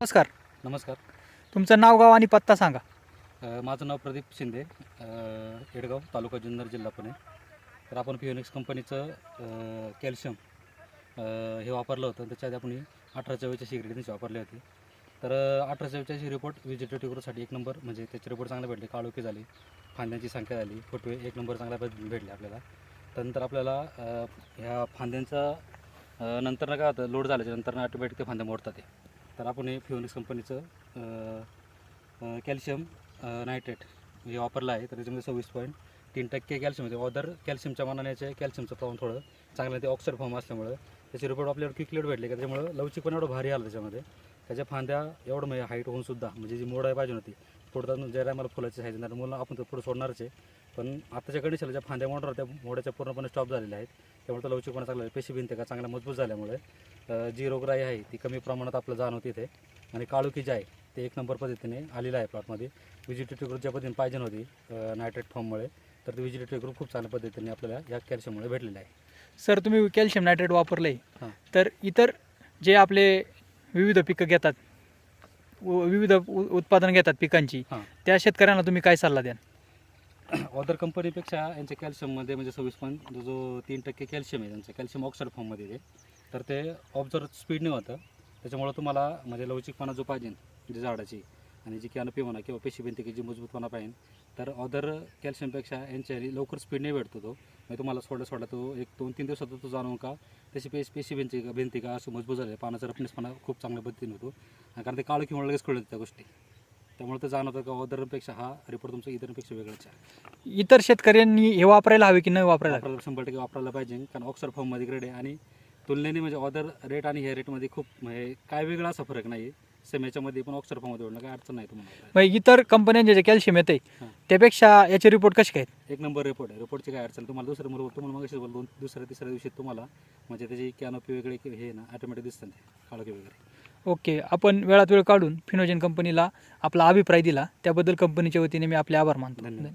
नमस्कार. नमस्कार. तुमचं नाव गाव आणि पत्ता सांगा. अ, माझं नाव प्रदीप शिंदे अ, येडगाव तालुका जुन्नर जिल्हा पुणे. तर आपण फिओनिक्स कंपनीचं अ, कॅल्शियम अ, हे वापरलं होतं. त्याच्या आधी आपण अठरा चव्वेचाळीस सिगरेट वापरले होते. तर अठरा चव्वेचाळीस रिपोर्ट व्हिजिटेटिव्ह ग्रोथसाठी एक नंबर म्हणजे त्याचे रिपोर्ट चांगले भेटले. काळोखी झाली फांद्यांची संख्या झाली फुटवे एक नंबर चांगल्या पद्धतीने भेटले आपल्याला. त्यानंतर आपल्याला अ, ह्या फांद्यांचा अ, नंतर काय होतं लोड झाल्याच्यानंतर ऑटोमॅटिक ते फांद्या मोडतात ते. तर आपण हे फ्युनिक्स कंपनीचं कॅल्शियम नायट्रेट हे वापरलं आहे तर त्याच्यामध्ये सव्वीस पॉईंट तीन टक्के कॅल्शियम होते ऑदर म्हणजे कॅल्शियमच्या मानाने याचे कॅल्शियमचं प्रमाण थोडं चांगलं ते ऑक्सर फॉर्म असल्यामुळं त्याचे रिपोर्ट आपल्याला क्विकलेट भेटले का त्याच्यामुळं लवचिक पण एवढं भारी आलं त्याच्यामध्ये. त्याच्या फांद्या एवढं म्हणजे हाईट होऊन सुद्धा म्हणजे जी मोड आहे पाहिजे होती पुढं ज्या टायमाला फुलाची साईज येणार मुलं आपण तर पुढे सोडणारच आहे. पण आताच्या कंडिशनला ज्या फांद्या मोडर त्या मोड्याच्या पूर्णपणे स्टॉप झालेल्या आहेत. त्यामुळे तो लवचिकपणा चांगला आहे. पेशी भिंत का चांगल्या मजबूत झाल्यामुळे जी रोगराई आहे ती कमी प्रमाणात आपलं जाणवते इथे. आणि काळुकी जे आहे ते एक नंबर पद्धतीने आलेलं आहे प्लॉटमध्ये व्हिजिटेटिव्ह ग्रुप ज्या पद्धतीने पाहिजे होती नायट्रेट फॉर्ममुळे तर ते व्हिजिटेटिव्ह ग्रुप खूप चांगल्या पद्धतीने आपल्याला या कॅल्शियममुळे भेटलेलं आहे. सर तुम्ही कॅल्शियम नायट्रेट वापरलं हां. आहे तर इतर जे आपले विविध पिकं घेतात विविध उ- उत्पादन घेतात पिकांची. हां. त्या शेतकऱ्यांना तुम्ही काय सल्ला द्याल? अदर कंपनीपेक्षा यांच्या कॅल्शियममध्ये म्हणजे सव्वीस पॉईंट जो जो तीन टक्के कॅल्शियम आहे त्यांचं कॅल्शियम ऑक्साईड फॉर्ममध्ये ते तर ते ऑब्झर्व स्पीडने होतं. त्याच्यामुळं तुम्हाला म्हणजे लवचिकपणा जो पाहिजे जी झाडाची आणि जी कॅनपी म्हणा किंवा पेशीभिंतिकी जी मजबूतपणा पाहिजे तर अदर कॅल्शियमपेक्षा यांच्या लवकर स्पीडने भेटतो तो. म्हणजे तुम्हाला सोडा सोडा तो एक दोन तीन दिवसात तो जाणून का त्याची पेश पेशी भिंती भिंती का अशी मजबूत झाली. पानाचा रफनेसपणा खूप चांगल्या पद्धतीने होतो. कारण ते काळं किंवा लगेच कळलं त्या गोष्टी. त्यामुळे ते जाणवतं का अदरपेक्षा हा रिपोर्ट तुमचा इतरांपेक्षा वेगळाच आहे. इतर शेतकऱ्यांनी हे वापरायला हवे की न वापरायला शंभर टक्के वापरायला पाहिजे कारण ऑक्सर फॉर्ममध्ये ग्रेड आहे. आणि तुलनेने म्हणजे अदर रेट आणि ह्या रेटमध्ये खूप म्हणजे काय वेगळा असा फरक नाही सेम याच्यामध्ये पण ऑक्सर फॉर्ममध्ये ओढणं काय अडचण नाही तुम्हाला. मग इतर कंपन्यांचे जे कॅल्शियम येते हां. त्यापेक्षा याचे रिपोर्ट कसे काय आहेत? एक नंबर रिपोर्ट आहे. रिपोर्टची काय अडचण? तुम्हाला दुसरं मुलं तुम्हाला मग दोन दुसऱ्या तिसऱ्या दिवशी तुम्हाला म्हणजे त्याची कॅनोपी वेगळी हे आहे ना ऑटोमॅटिक दिसतं ते काळोखी वगैरे. ओके आपण वेळात वेळ काढून फिनोजन कंपनीला आपला अभिप्राय दिला. त्याबद्दल कंपनीच्या वतीने मी आपले आभार मानतो. धन्यवाद.